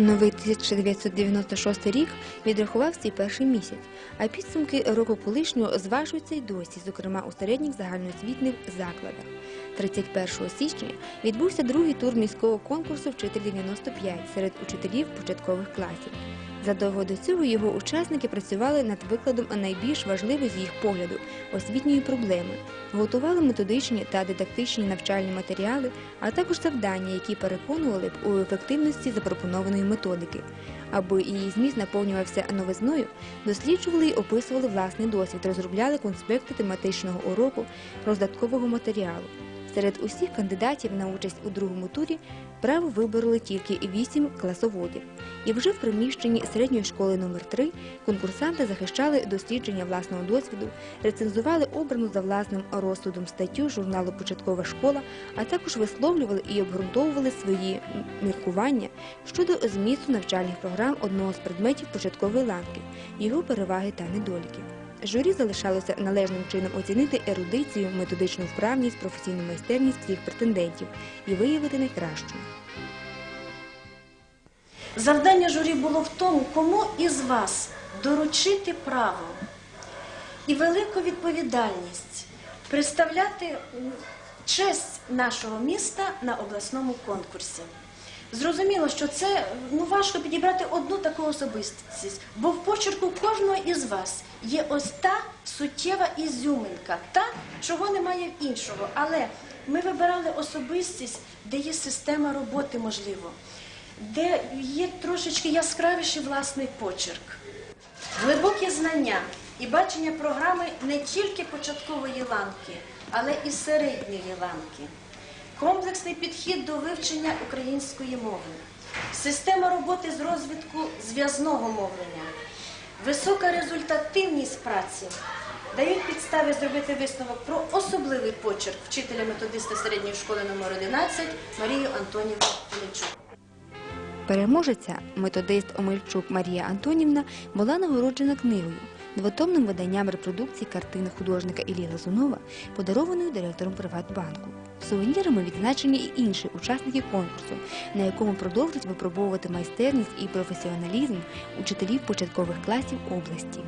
Новий 1996 рік відрахував свій перший місяць, а підсумки року колишнього зважуються й досі, зокрема у середніх загальноосвітних закладах. 31 січня відбувся другий тур міського конкурсу Вчитель 95 серед учителів початкових класів. Задовго до цього його учасники працювали над викладом найбільш важливої з їх погляду освітньої проблеми, готували методичні та дидактичні навчальні матеріали, а також завдання, які переконували б у ефективності запропонованої методики. Аби її зміст наповнювався новизною, досліджували й описували власний досвід, розробляли конспекти тематичного уроку, роздаткового матеріалу. Серед усіх кандидатів на участь у другому турі право вибороли тільки вісім класоводів. І вже в приміщенні середньої школи номер 3 конкурсанти захищали дослідження власного досвіду, рецензували обрану за власним розсудом статтю журналу Початкова школа, а також висловлювали і обґрунтовували свої міркування щодо змісту навчальних програм одного з предметів початкової ланки, його переваги та недоліки. Журі залишалося належним чином оцінити ерудицію, методичну вправність, професійну майстерність всіх претендентів і виявити найкращу. Завдання журі було в тому, кому із вас доручити право і велику відповідальність представляти честь нашого міста на обласному конкурсі. Зрозуміло, що це ну, важко підібрати одну таку особистість, бо в почерку кожного із вас є ось та суттєва ізюминка, та, чого немає в іншого. Але ми вибирали особистість, де є система роботи, можливо, де є трошечки яскравіший власний почерк. Глибокі знання і бачення програми не тільки початкової ланки, але і середньої ланки. Комплексний підхід до вивчення української мови, система роботи з розвитку зв'язного мовлення, висока результативність праці. Дають підстави зробити висновок про особливий почерк вчителя методиста середньої школи номер 11 Марію Антонівну Поличук. Переможеця, методист Омельчук Марія Антонівна, була нагороджена книгою, двотомним виданням репродукції картини художника Іллі Лазунова, подарованою директором Приватбанку. Сувенірами відзначені і інші учасники конкурсу, на якому продовжують випробовувати майстерність і професіоналізм учителів початкових класів області.